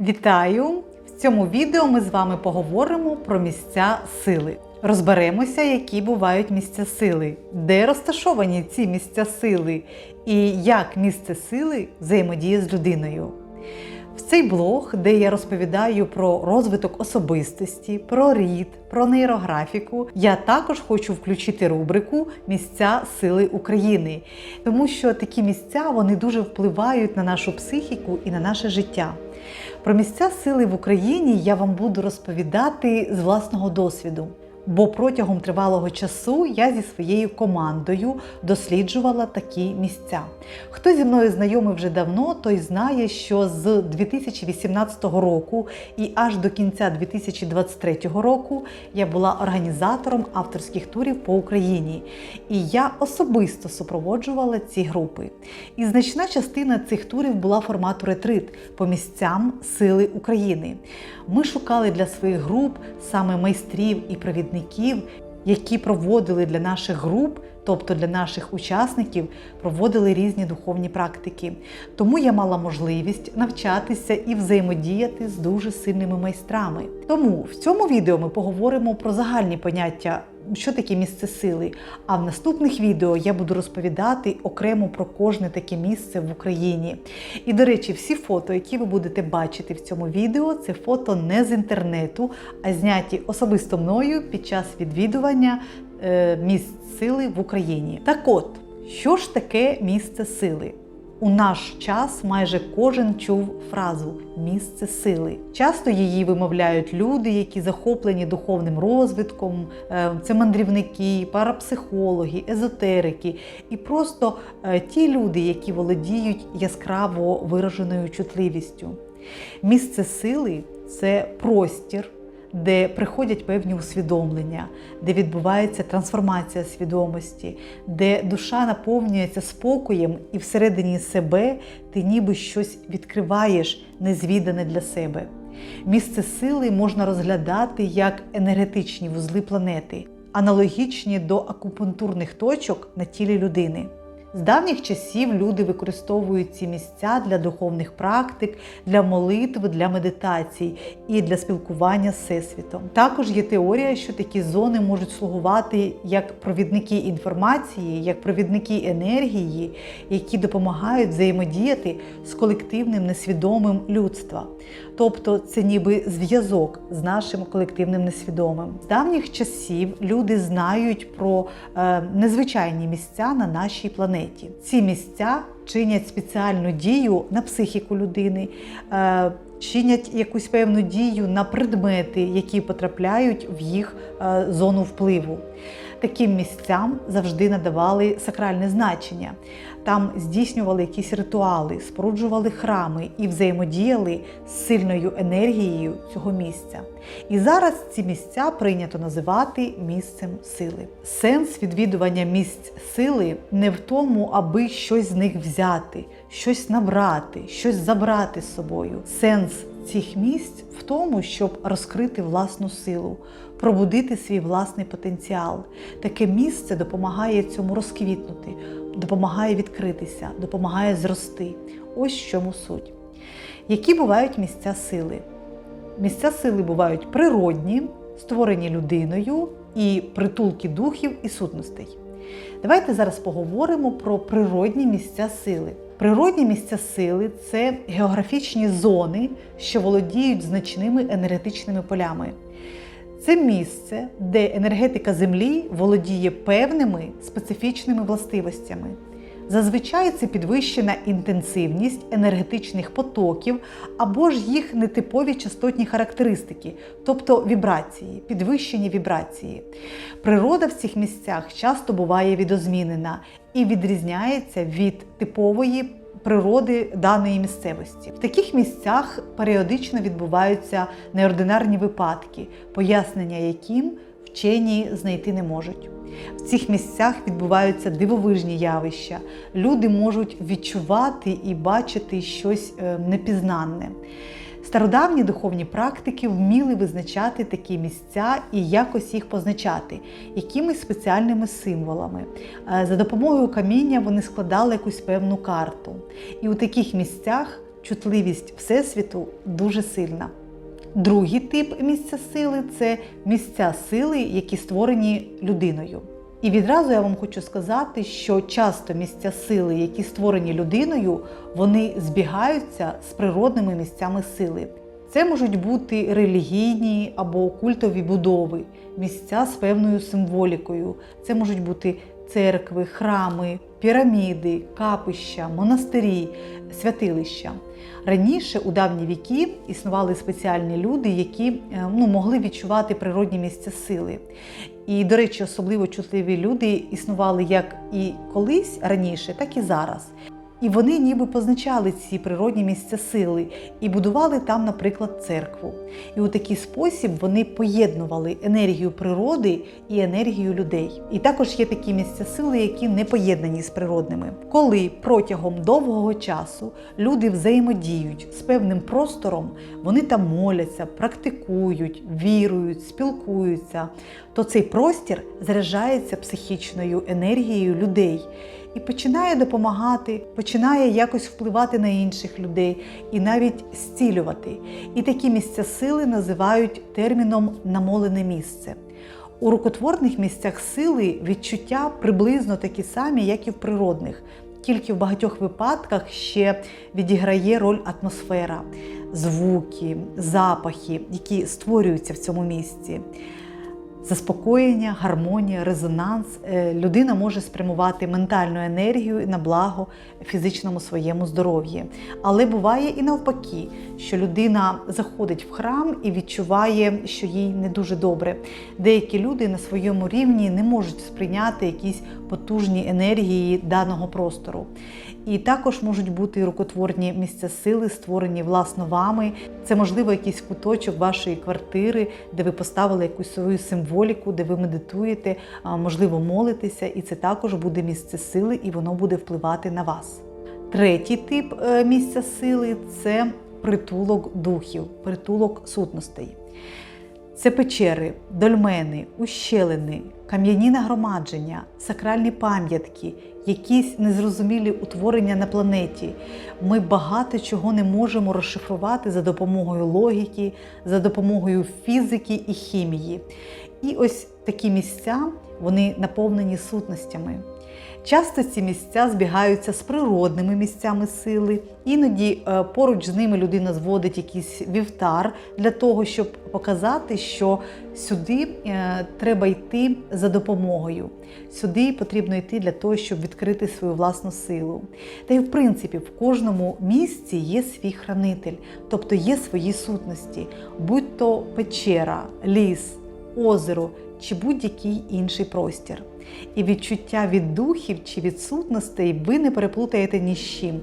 Вітаю! В цьому відео ми з вами поговоримо про місця сили. Розберемося, які бувають місця сили, де розташовані ці місця сили, і як місце сили взаємодіє з людиною. В цей блог, де я розповідаю про розвиток особистості, про рід, про нейрографіку, я також хочу включити рубрику Місця сили України, тому що такі місця вони дуже впливають на нашу психіку і на наше життя. Про місця сили в Україні я вам буду розповідати з власного досвіду. Бо протягом тривалого часу я зі своєю командою досліджувала такі місця. Хто зі мною знайомий вже давно, той знає, що з 2018 року і аж до кінця 2023 року я була організатором авторських турів по Україні. І я особисто супроводжувала ці групи. І значна частина цих турів була формату ретрит по місцям сили України. Ми шукали для своїх груп саме майстрів і провідників, які проводили для наших груп, тобто для наших учасників, проводили різні духовні практики. Тому я мала можливість навчатися і взаємодіяти з дуже сильними майстрами. Тому в цьому відео ми поговоримо про загальні поняття. Що таке місце сили? А в наступних відео я буду розповідати окремо про кожне таке місце в Україні. І, до речі, всі фото, які ви будете бачити в цьому відео, це фото не з інтернету, а зняті особисто мною під час відвідування е, місць сили в Україні. Так от, що ж таке місце сили? У наш час майже кожен чув фразу місце сили. Часто її вимовляють люди, які захоплені духовним розвитком, е, це мандрівники, парапсихологи, езотерики і просто е, ті люди, які володіють яскраво вираженою чутливістю. Місце сили це простір де приходять певні усвідомлення, де відбувається трансформація свідомості, де душа наповнюється спокоєм, і всередині себе ти ніби щось відкриваєш незвідане для себе. Місце сили можна розглядати як енергетичні вузли планети, аналогічні до акупунктурних точок на тілі людини. З давніх часів люди використовують ці місця для духовних практик, для молитв, для медитацій і для спілкування з Всесвітом. Також є теорія, що такі зони можуть слугувати як провідники інформації, як провідники енергії, які допомагають взаємодіяти з колективним несвідомим людства. Тобто це ніби зв'язок з нашим колективним несвідомим. З давніх часів люди знають про е, незвичайні місця на нашій планеті. Ці місця чинять спеціальну дію на психіку людини. Е, Чинять якусь певну дію на предмети, які потрапляють в їх е, зону впливу. Таким місцям завжди надавали сакральне значення. Там здійснювали якісь ритуали, споруджували храми і взаємодіяли з сильною енергією цього місця. І зараз ці місця прийнято називати місцем сили. Сенс відвідування місць сили не в тому, аби щось з них взяти, щось набрати, щось забрати з собою. Сенс цих місць в тому, щоб розкрити власну силу, пробудити свій власний потенціал. Таке місце допомагає цьому розквітнути, допомагає відкритися, допомагає зрости. Ось в чому суть. Які бувають місця сили? Місця сили бувають природні, створені людиною і притулки духів і сутностей. Давайте зараз поговоримо про природні місця сили. Природні місця сили це географічні зони, що володіють значними енергетичними полями. Це місце, де енергетика Землі володіє певними специфічними властивостями. Зазвичай це підвищена інтенсивність енергетичних потоків або ж їх нетипові частотні характеристики, тобто вібрації, підвищені вібрації. Природа в цих місцях часто буває відозмінена і відрізняється від типової природи даної місцевості. В таких місцях періодично відбуваються неординарні випадки, пояснення яким вчені знайти не можуть. В цих місцях відбуваються дивовижні явища. Люди можуть відчувати і бачити щось е, непізнанне. Стародавні духовні практики вміли визначати такі місця і якось їх позначати якимись спеціальними символами. Е, За допомогою каміння вони складали якусь певну карту. І у таких місцях чутливість Всесвіту дуже сильна. Другий тип місця сили це місця сили, які створені людиною. І відразу я вам хочу сказати, що часто місця сили, які створені людиною, вони збігаються з природними місцями сили. Це можуть бути релігійні або культові будови, місця з певною символікою. Це можуть бути церкви, храми, піраміди, капища, монастирі, святилища. Раніше, у давні віки, існували спеціальні люди, які е, ну, могли відчувати природні місця сили. І, до речі, особливо чутливі люди існували як і колись раніше, так і зараз. І вони ніби позначали ці природні місця сили і будували там, наприклад, церкву. І у такий спосіб вони поєднували енергію природи і енергію людей. І також є такі місця сили, які не поєднані з природними. Коли протягом довгого часу люди взаємодіють з певним простором, вони там моляться, практикують, вірують, спілкуються, то цей простір заряджається психічною енергією людей і починає допомагати, починає якось впливати на інших людей і навіть зцілювати. І такі місця сили називають терміном намолене місце. У рукотворних місцях сили відчуття приблизно такі самі, як і в природних. Тільки в багатьох випадках ще відіграє роль атмосфера, звуки, запахи, які створюються в цьому місці заспокоєння, гармонія, резонанс, е, людина може спрямувати ментальну енергію на благо фізичному своєму здоров'ї. Але буває і навпаки, що людина заходить в храм і відчуває, що їй не дуже добре. Деякі люди на своєму рівні не можуть сприйняти якісь потужні енергії даного простору. І також можуть бути рукотворні місця сили, створені власно вами. Це можливо якийсь куточок вашої квартири, де ви поставили якусь свою символіку, де ви медитуєте, можливо, молитеся, і це також буде місце сили, і воно буде впливати на вас. Третій тип е, місця сили це притулок духів, притулок сутностей. Це печери, дольмени, ущелини, кам'яні нагромадження, сакральні пам'ятки, якісь незрозумілі утворення на планеті. Ми багато чого не можемо розшифрувати за допомогою логіки, за допомогою фізики і хімії. І ось такі місця вони наповнені сутностями. Часто ці місця збігаються з природними місцями сили, іноді е, поруч з ними людина зводить якийсь вівтар для того, щоб показати, що сюди е, треба йти за допомогою. Сюди потрібно йти для того, щоб відкрити свою власну силу. Та й в принципі в кожному місці є свій хранитель, тобто є свої сутності, будь то печера, ліс, озеро чи будь-який інший простір. І відчуття від духів чи відсутностей ви не переплутаєте ні з чим.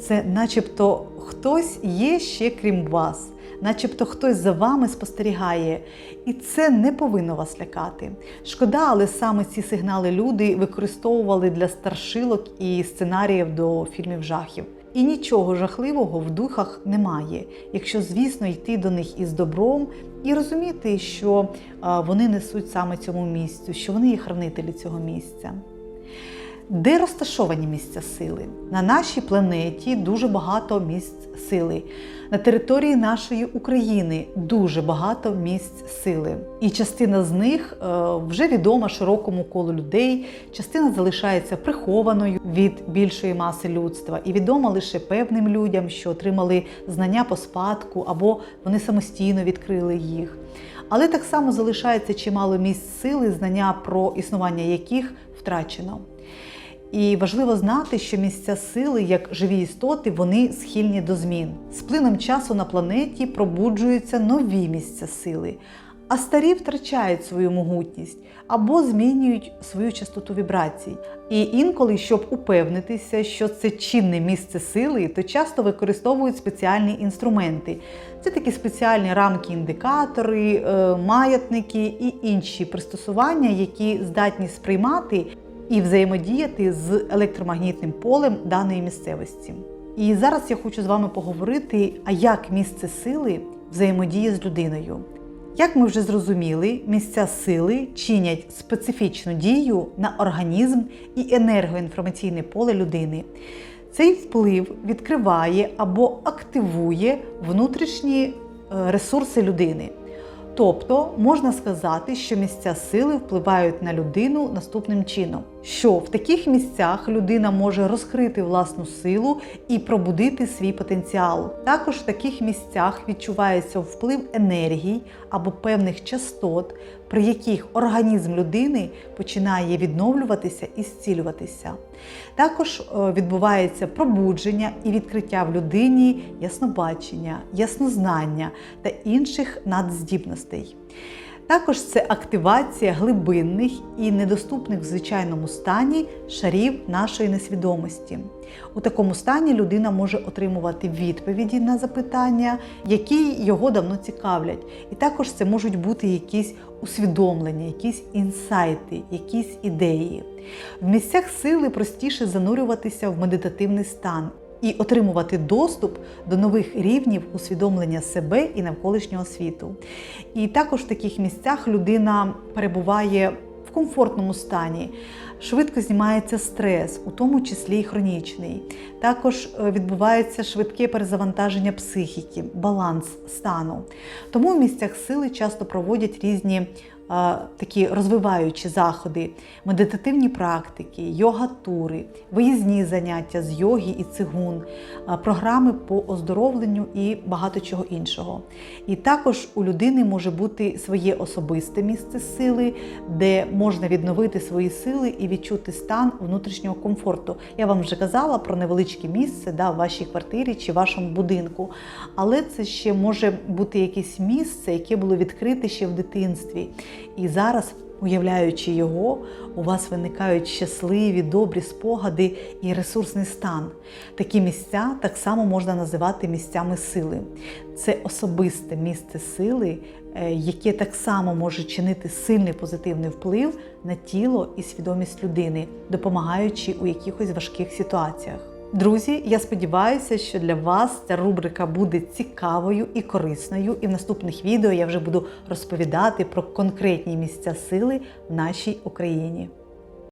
Це начебто хтось є ще крім вас, начебто хтось за вами спостерігає. І це не повинно вас лякати. Шкода, але саме ці сигнали люди використовували для старшилок і сценаріїв до фільмів жахів. І нічого жахливого в духах немає, якщо, звісно, йти до них із добром і розуміти, що вони несуть саме цьому місцю, що вони є хранителі цього місця. Де розташовані місця сили? На нашій планеті дуже багато місць сили. На території нашої України дуже багато місць сили. І частина з них е, вже відома широкому колу людей, частина залишається прихованою від більшої маси людства і відома лише певним людям, що отримали знання по спадку або вони самостійно відкрили їх. Але так само залишається чимало місць сили, знання про існування яких втрачено. І важливо знати, що місця сили, як живі істоти, вони схильні до змін. З плином часу на планеті пробуджуються нові місця сили, а старі втрачають свою могутність або змінюють свою частоту вібрацій. І інколи, щоб упевнитися, що це чинне місце сили, то часто використовують спеціальні інструменти. Це такі спеціальні рамки-індикатори, е, маятники і інші пристосування, які здатні сприймати і взаємодіяти з електромагнітним полем даної місцевості. І зараз я хочу з вами поговорити, а як місце сили взаємодіє з людиною. Як ми вже зрозуміли, місця сили чинять специфічну дію на організм і енергоінформаційне поле людини. Цей вплив відкриває або активує внутрішні е, ресурси людини. Тобто можна сказати, що місця сили впливають на людину наступним чином, що в таких місцях людина може розкрити власну силу і пробудити свій потенціал. Також в таких місцях відчувається вплив енергій або певних частот, при яких організм людини починає відновлюватися і зцілюватися. Також е, відбувається пробудження і відкриття в людині яснобачення, яснознання та інших надздібностей. Також це активація глибинних і недоступних в звичайному стані шарів нашої несвідомості. У такому стані людина може отримувати відповіді на запитання, які його давно цікавлять. І також це можуть бути якісь усвідомлення, якісь інсайти, якісь ідеї. В місцях сили простіше занурюватися в медитативний стан і отримувати доступ до нових рівнів усвідомлення себе і навколишнього світу. І також в таких місцях людина перебуває в комфортному стані. Швидко знімається стрес, у тому числі і хронічний. Також е, відбувається швидке перезавантаження психіки, баланс стану. Тому в місцях сили часто проводять різні такі розвиваючі заходи, медитативні практики, йога-тури, виїзні заняття з йоги і цигун, програми по оздоровленню і багато чого іншого. І також у людини може бути своє особисте місце сили, де можна відновити свої сили і відчути стан внутрішнього комфорту. Я вам вже казала про невеличке місце да, в вашій квартирі чи вашому будинку. Але це ще може бути якесь місце, яке було відкрите ще в дитинстві. І зараз, уявляючи його, у вас виникають щасливі, добрі спогади і ресурсний стан. Такі місця так само можна називати місцями сили. Це особисте місце сили, е, яке так само може чинити сильний позитивний вплив на тіло і свідомість людини, допомагаючи у якихось важких ситуаціях. Друзі, я сподіваюся, що для вас ця рубрика буде цікавою і корисною. І в наступних відео я вже буду розповідати про конкретні місця сили в нашій Україні.